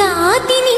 ഗാതിനി